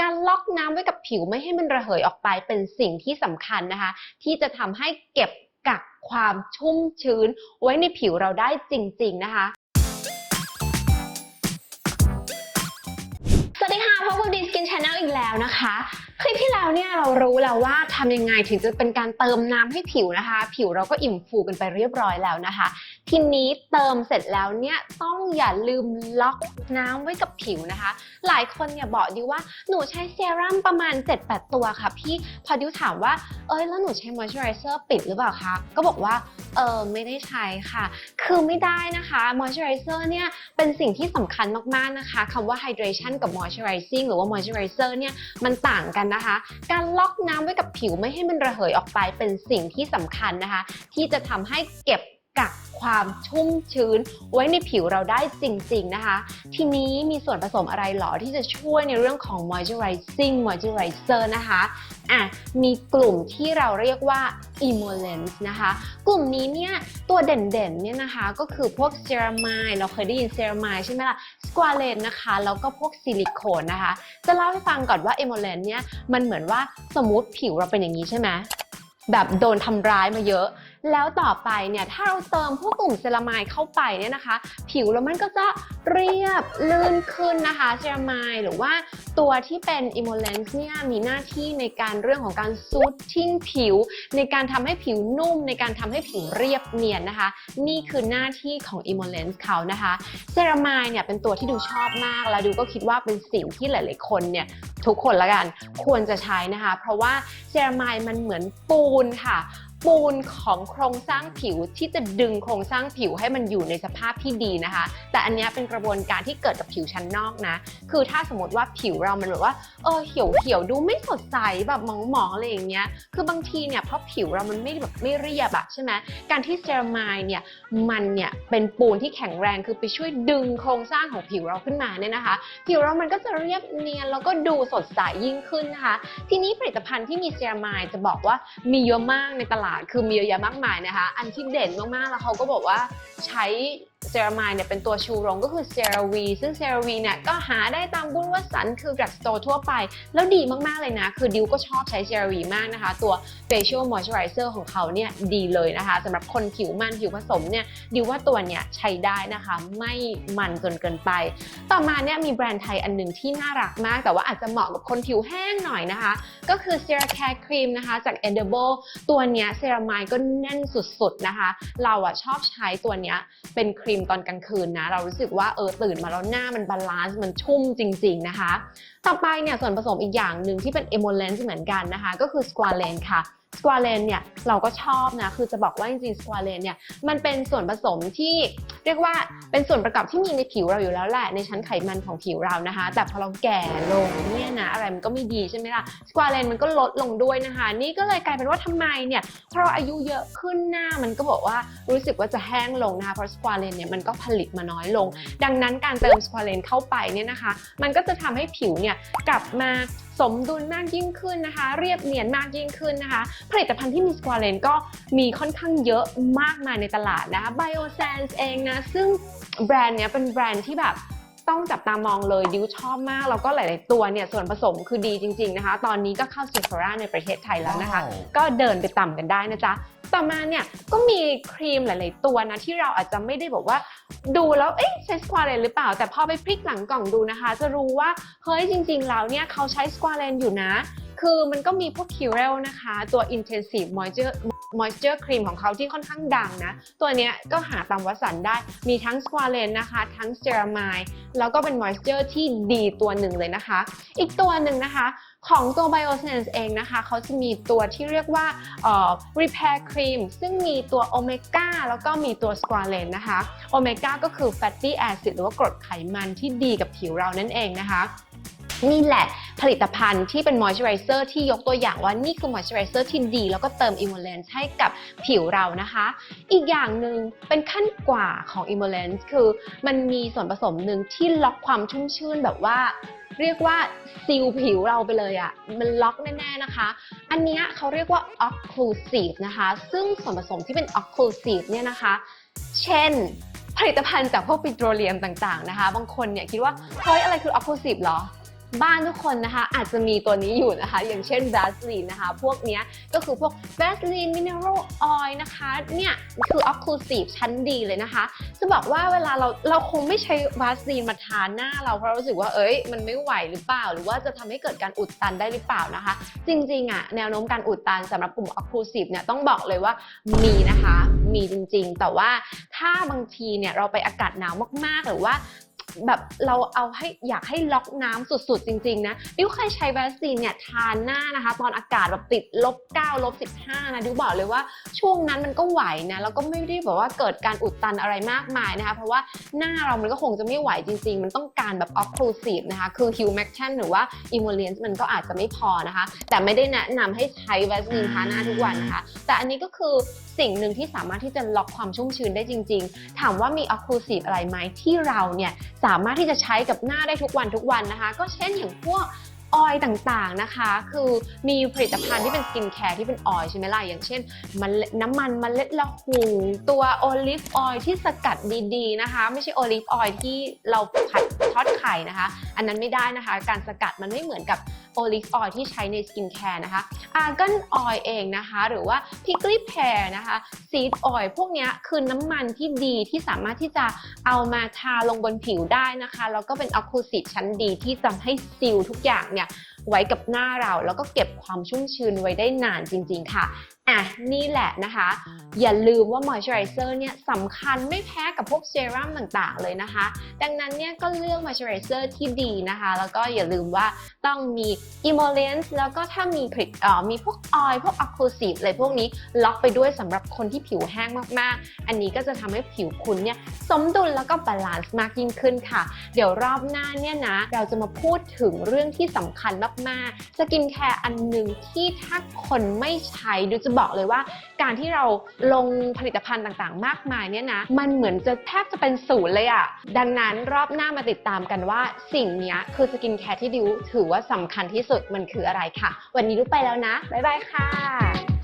การล็อกน้ำไว้กับผิวไม่ให้มันระเหยออกไปเป็นสิ่งที่สำคัญนะคะ ที่จะทำให้เก็บกักความชุ่มชื้น ไว้ในผิวเราได้จริง ๆ นะคะสวัสดีค่ะพบกับดีสกินชาแนลอีกแล้วนะคะคลิปที่แล้วเนี่ยเรารู้แล้วว่าทำยังไงถึงจะเป็นการเติมน้ำให้ผิวนะคะ ผิวเราก็อิ่มฟูกันไปเรียบร้อยแล้วนะคะ ทีนี้เติมเสร็จแล้วเนี่ยต้องอย่าลืมล็อกน้ำไว้กับผิวนะคะ หลายคนเนี่ยบอกดิว่าหนูใช้เซรั่มประมาณ 7-8 ตัวค่ะพี่พอดิวถามว่า เอ้ยแล้วหนูใช้มอยส์เจอไรเซอร์ปิดหรือเปล่าคะก็บอกว่าเออไม่ได้ใช้ค่ะ คือไม่ได้นะคะมอยส์เจอไรเซอร์เนี่ยเป็นสิ่งที่สำคัญมากๆนะคะคำว่า hydration กับ moisturizing หรือว่า moisturizer เนี่ยมันต่างกันนะคะ การล็อกน้ำไว้กับผิวไม่ให้มันระเหยออกไปเป็นสิ่งที่สำคัญนะคะ ที่จะทำให้เก็บ กักความชุ่มชื้นไว้ในผิวเราได้จริง ๆ นะคะ ทีนี้มีส่วนผสมอะไรหรอที่จะช่วยในเรื่องของ moisturizing moisturizer นะคะอะมีกลุ่มที่เราเรียกว่า emollients นะคะ กลุ่มนี้เนี่ยตัวเด่นๆเนี่ยนะคะก็คือพวกเซรามายเราเคยได้ยินเซรามายใช่ไหมล่ะสควาเลนนะคะแล้วก็พวกซิลิโคนนะคะ จะเล่าให้ฟังก่อนว่า emollients เนี่ยมันเหมือนว่าสมมติผิวเราเป็นอย่างนี้ใช่ไหมแบบโดนทำร้ายมาเยอะ แล้วต่อไปเนี่ยถ้าเราเติมพวกกลุ่มเซรามายเข้าไปเนี่ยนะคะ ผิวเรามันก็จะเรียบลื่นขึ้นนะคะเซรามายหรือว่าตัวที่เป็น emollients เนี่ยมีหน้าที่ในการเรื่องของการซูททิ้งผิว ในการทำให้ผิวนุ่ม ในการทำให้ผิวเรียบเนียนนะคะ นี่คือหน้าที่ของ emollients เขานะคะเซรามายเนี่ยเป็นตัวที่ดูชอบมากแล้วดูก็คิดว่าเป็นสิ่งที่หลาย ๆ คนเนี่ยทุกคนละกันควรจะใช้นะคะ เพราะว่าเซรามายมันเหมือนปูนค่ะ ปูนของโครงสร้างผิวที่จะดึงโครงสร้างผิวให้มันอยู่ในสภาพที่ดีนะคะ แต่อันนี้เป็นกระบวนการที่เกิดกับผิวชั้นนอกนะ คือถ้าสมมติว่าผิวเรามันแบบว่าเออเหี่ยวเหี่ยวดูไม่สดใสแบบหมองๆอะไรอย่างเงี้ย คือบางทีเนี่ยเพราะผิวเรามันไม่แบบไม่เรียบอะใช่ไหมการที่เซรามายเนี่ยมันเนี่ยเป็นปูนที่แข็งแรงคือไปช่วยดึงโครงสร้างของผิวเราขึ้นมาเนี่ยนะคะ ผิวเรามันก็จะเรียบเนียนแล้วก็ดูสดใสยิ่งขึ้นนะคะ ทีนี้ผลิตภัณฑ์ที่มีเซรามายจะบอกว่ามีเยอะมากในตลาดคือมีเยอะแยะมากมายนะคะ อันที่เด่นมากๆแล้วเขาก็บอกว่าใช้ เซรามายเนี่ยเป็นตัวชูโรงก็คือเซราวีซึ่งเซราวีเนี่ยก็หาได้ตามบุญวัสันคือดรักสโตร์ทั่วไป แล้วดีมากๆเลยนะ คือดิวก็ชอบใช้เซราวีมากนะคะ ตัว facial moisturizer ของเขาเนี่ยดีเลยนะคะสำหรับคนผิวมันผิวผสมเนี่ยดิวว่าตัวเนี่ยใช้ได้นะคะ ไม่มันจนเกินไป ต่อมาเนี่ยมีแบรนด์ไทยอันหนึ่งที่น่ารักมาก แต่ว่าอาจจะเหมาะกับคนผิวแห้งหน่อยนะคะ ก็คือ CeraCare Cream นะคะจาก Edible ตัวเนี้ยเซรามายก็แน่นสุดๆนะคะ เราอะชอบใช้ตัวเนี้ยเป็นครีมตอนกลางคืนนะ เรารู้สึกว่าเออตื่นมาแล้วหน้ามันบาลานซ์มันชุ่มจริง ๆ นะคะ ต่อไปเนี่ยส่วนผสมอีกอย่างหนึ่งที่เป็นเอมอลเลนซ์เหมือนกันนะคะ ก็คือสควอเลนค่ะ สควาเลนเนี่ยเราก็ชอบนะ คือจะบอกว่าจริงๆสควาเลนเนี่ยมันเป็นส่วนผสมที่เรียกว่าเป็นส่วนประกอบที่มีในผิวเราอยู่แล้วแหละในชั้นไขมันของผิวเรานะคะ แต่พอเราแก่ลงเนี่ยนะอะไรมันก็ไม่ดีใช่ไหมล่ะสควาเลนมันก็ลดลงด้วยนะคะ นี่ก็เลยกลายเป็นว่าทำไมเนี่ยพอเราอายุเยอะขึ้นหน้ามันก็บอกว่ารู้สึกว่าจะแห้งลงนะคะเพราะสควาเลนเนี่ยมันก็ผลิตมาน้อยลง ดังนั้นการเติมสควาเลนเข้าไปเนี่ยนะคะ มันก็จะทำให้ผิวเนี่ยกลับมา สมดุลมากยิ่งขึ้นนะคะ เรียบเนียนมากยิ่งขึ้นนะคะ ผลิตภัณฑ์ที่มีสควาเลนก็มีค่อนข้างเยอะมากมายในตลาดนะคะ Biosense เองนะ ซึ่งแบรนด์เนี้ยเป็นแบรนด์ที่แบบต้องจับตามองเลยดิวชอบมาก แล้วก็หลาย ๆ ตัวเนี่ยส่วนผสมคือดีจริง ๆ นะคะ ตอนนี้ก็เข้า Sephora ในประเทศไทยแล้วนะคะว้าวก็เดินไปต่ำกันได้นะจ๊ะ ต่อมาเนี่ยก็มีครีมหลาย ๆ ตัวนะที่เราอาจจะไม่ได้บอกว่า ดูแล้วเอ๊ะใช้สควอเลนหรือเปล่า แต่พอไปพลิกหลังกล่องดูนะคะ จะรู้ว่าเฮ้ยจริง ๆ แล้วเนี่ยเขาใช้สควอเลนอยู่นะ คือมันก็มีพวกคิวเรลนะคะ ตัว intensive moisture moisture cream ของเขาที่ค่อนข้างดังนะ ตัวเนี้ยก็หาตามวัสันได้มีทั้งสควาเลนนะคะ ทั้งเซรามายแล้วก็เป็น moisture ที่ดีตัวหนึ่งเลยนะคะ อีกตัวหนึ่งนะคะของตัว Biosense เองนะคะ เขาจะมีตัวที่เรียกว่า repair cream ซึ่งมีตัวโอเมก้าแล้วก็มีตัวสควาเลนนะคะ โอเมก้าก็คือ fatty acid หรือว่ากรดไขมันที่ดีกับผิวเรานั่นเองนะคะ นี่แหละผลิตภัณฑ์ที่เป็น moisturizer ที่ยกตัวอย่างว่านี่คือ moisturizer ที่ดี แล้วก็เติม emollients ให้กับผิวเรานะคะ อีกอย่างหนึ่งเป็นขั้นกว่าของ emollients คือมันมีส่วนผสมหนึ่งที่ล็อกความชุ่มชื่นแบบว่าเรียกว่าซีลผิวเราไปเลยอะ่ะมันล็อกแน่ๆนะคะ อันนี้เขาเรียกว่า occlusive นะคะ ซึ่งส่วนผสมที่เป็น occlusive เนี่ยนะคะ เช่น ผลิตภัณฑ์จากพวกปิโตรเลียมต่างๆนะคะ บางคนเนี่ยคิดว่า เฮ้ยอะไรคือ occlusive เหรอ บ้านทุกคนนะคะอาจจะมีตัวนี้อยู่นะคะ อย่างเช่น Vaseline นะคะ พวกนี้ก็คือพวก Vaseline Mineral Oil นะคะเนี่ยคือ Occlusive ชั้นดีเลยนะคะ จะบอกว่าเวลาเราเราคงไม่ใช้ Vaseline มาทาหน้าเราเพราะรู้สึกว่าเอ้ยมันไม่ไหวหรือเปล่า หรือว่าจะทำให้เกิดการอุดตันได้หรือเปล่านะคะ จริงๆอะแนวโน้มการอุดตันสำหรับกลุ่ม Occlusive เนี่ยต้องบอกเลยว่ามีนะคะ มีจริงๆ แต่ว่าถ้าบางทีเนี่ยเราไปอากาศหนาวมากๆ หรือว่า แบบเราเอาให้อยากให้ล็อกน้ำสุดๆ จริงๆนะดิวเคยใช้แวสซีนเนี่ยทานหน้านะคะ ตอนอากาศแบบติดลบ9ลบ15นะดิวบอกเลยว่าช่วงนั้นมันก็ไหวนะแล้วก็ไม่ได้แบบว่าเกิดการอุดตันอะไรมากมายนะคะ เพราะว่าหน้าเรามันก็คงจะไม่ไหวจริง ๆ มันต้องการแบบ occlusive นะคะ คือ humectant หรือว่า emollient มันก็อาจจะไม่พอนะคะ แต่ไม่ได้แนะนำให้ใช้แวสลีนทาหน้าทุกวันนะคะ แต่อันนี้ก็คือสิ่งหนึ่งที่สามารถที่จะล็อกความชุ่มชื้นได้จริง ๆ ถามว่ามี occlusive อะไรไหมที่เราเนี่ยสามารถที่จะใช้กับหน้าได้ทุกวันทุกวันนะคะ ก็เช่นอย่างพวกออยต่างๆนะคะ คือมีผลิตภัณฑ์ที่เป็นสกินแคร์ที่เป็นออยใช่ไหมล่ะ อย่างเช่นมันน้ำมันมเมล็ดละหูตัวโอลิฟออยที่สกัดดีๆนะคะ ไม่ใช่โอลิฟออยที่เราผัดทอดไข่นะคะ อันนั้นไม่ได้นะคะ การสกัดมันไม่เหมือนกับโอลิฟออยล์ที่ใช้ในสกินแคร์นะคะอาร์กอนออยล์เองนะคะ หรือว่าพิกลี่แพรนะคะซีดออยล์พวกนี้คือน้ำมันที่ดีที่สามารถที่จะเอามาทาลงบนผิวได้นะคะแล้วก็เป็นอคูสิตชั้นดีที่ทำให้ซิลทุกอย่างเนี่ยไว้กับหน้าเราแล้วก็เก็บความชุ่มชื้นไว้ได้นานจริง ๆ ค่ะอะนี่แหละนะคะ อย่าลืมว่ามอยส์เจอไรเซอร์เนี่ยสำคัญไม่แพ้กับพวกเซรั่มต่างๆ เลยนะคะ ดังนั้นเนี่ยก็เลือกมอยส์เจอไรเซอร์ที่ดีนะคะ แล้วก็อย่าลืมว่าต้องมี emollient แล้วก็ถ้ามีผลิตมีพวกออยพวก occlusive อะไรพวกนี้ล็อกไปด้วยสำหรับคนที่ผิวแห้งมากๆ อันนี้ก็จะทำให้ผิวคุณเนี่ยสมดุลแล้วก็บาลานซ์มากยิ่งขึ้นค่ะ เดี๋ยวรอบหน้าเนี่ยนะ เราจะมาพูดถึงเรื่องที่สำคัญมากๆสกินแคร์อันหนึ่งที่ถ้าคนไม่ใช้ดูจะบอกเลยว่า การที่เราลงผลิตภัณฑ์ต่างๆ มากมายเนี่ยนะ มันเหมือนจะแทบจะเป็นศูนย์เลยอะดังนั้นรอบหน้ามาติดตามกันว่าสิ่งนี้คือสกินแคร์ที่ดิวถือว่าสำคัญที่สุดมันคืออะไรค่ะ วันนี้รู้ไปแล้วนะ บ๊ายบายค่ะ